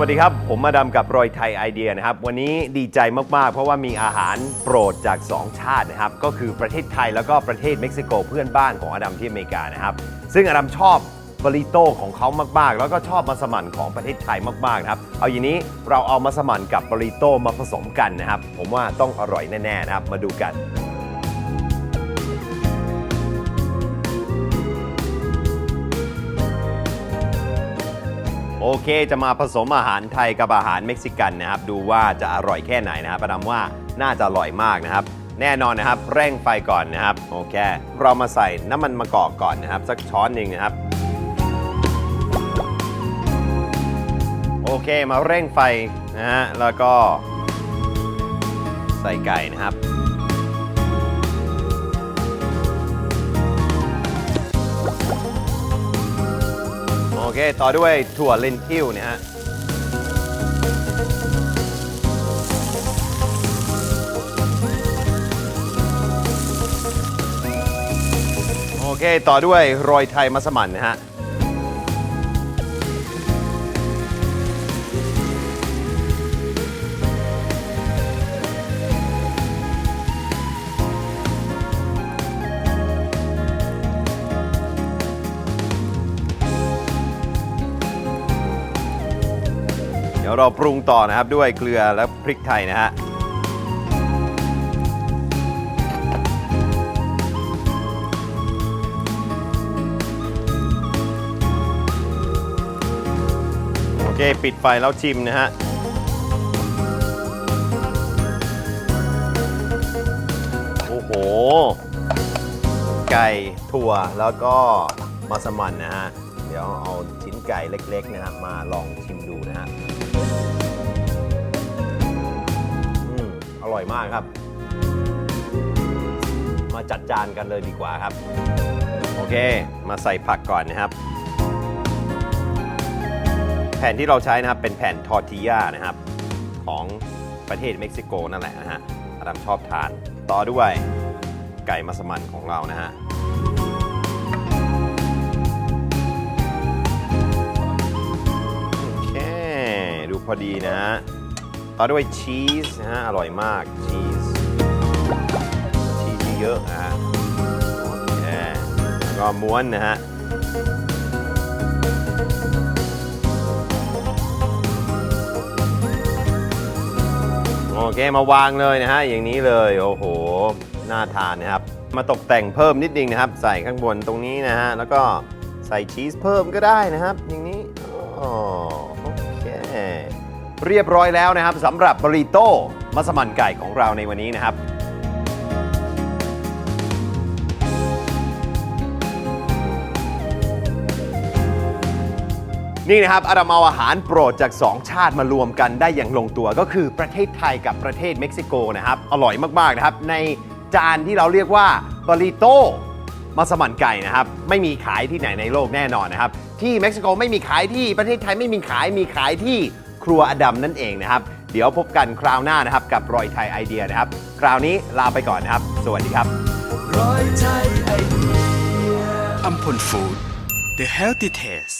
วัสดีครับ ผมมาดามกับรอยไทยไอเดียนะครับ วันนี้ดีใจมากๆ เพราะว่ามีอาหารโปรดจาก 2 ชาตินะครับ ก็คือประเทศไทยแล้วก็ประเทศเม็กซิโกเพื่อนบ้านของอดัมที่อเมริกานะครับ ซึ่งอดัมชอบบริโต้ของเขามากๆ แล้วก็ชอบมัสมั่นของประเทศไทยมากๆนะครับ เอาอย่างนี้เราเอามัสมั่นกับบริโต้มาผสมกันนะครับ ผมว่าต้องอร่อยแน่ๆนะครับ มาดูกัน โอเคจะมาผสมอาหารไทยกับอาหารเม็กซิกันนะครับ ดูว่าจะอร่อยแค่ไหนนะครับประดำว่าน่าจะอร่อยมากนะครับ แน่นอนนะครับ เร่งไฟก่อนนะครับ โอเค เรามาใส่น้ำมันมะกอกก่อนนะครับ สักช้อนหนึ่งนะครับ โอเคมาเร่งไฟนะฮะแล้วก็ใส่ไก่นะครับ อเค ต่อด้วยถั่วเลนทิวนะฮะโอเค ต่อด้วยโรยไทยมัสมั่นนะฮะ ดี๋ยวเราปรุงต่อนะครับด้วยเกลือและพริกไทยนะฮะโอเคปิดไฟแล้วชิมนะฮะโอ้โห ไก่ถั่วแล้วก็มัสมั่นนะฮะ เดี๋ยวเอาชิ้นไก่เล็กๆนะครับมาลองชิมดูนะฮะอืมอร่อยมากครับ มาจัดจานกันเลยดีกว่าครับ โอเค มาใส่ผักก่อนนะครับ แผ่นที่เราใช้นะครับเป็นแผ่นทอร์ติยานะครับ ของประเทศเม็กซิโกนั่นแหละนะฮะอดัมชอบทาน ต่อด้วยไก่มัสมั่นของเรานะฮะ พอดีนะฮะต่อด้วยชีสนะฮะอร่อยมากชีสชีสเยอะนะฮะโอเคแล้วก็ม้วนนะฮะโอเคมาวางเลยนะฮะอย่างนี้เลยโอ้โหน่าทานนะครับ มาตกแต่งเพิ่มนิดนึงนะครับ ใส่ข้างบนตรงนี้นะฮะแล้วก็ใส่ชีสเพิ่มก็ได้นะครับ อย่างนี้อ๋อ เรียบร้อยแล้วนะครับสำหรับบริโต้มัสมั่นไก่ของเราในวันนี้นะครับ นี่นะครับอาดัมเอาอาหารโปรดจาก 2 ชาติมารวมกันได้อย่างลงตัวก็คือประเทศไทยกับประเทศเม็กซิโกนะครับ อร่อยมาก ๆ นะครับ ในจานที่เราเรียกว่าบริโต้มัสมั่นไก่นะครับ ไม่มีขายที่ไหนในโลกแน่นอนนะครับ ที่เม็กซิโกไม่มีขายที่ประเทศไทยไม่มีขายมีขายที่ รัวอดัมนั่นเองนะครับ เดี๋ยวพบกันคราวหน้านะครับ กับรอยไทยไอเดียนะครับ คราวนี้ลาไปก่อนนะครับ สวัสดีครับรอยไทยไอเดียอัมพลฟู้ด The Healthy Taste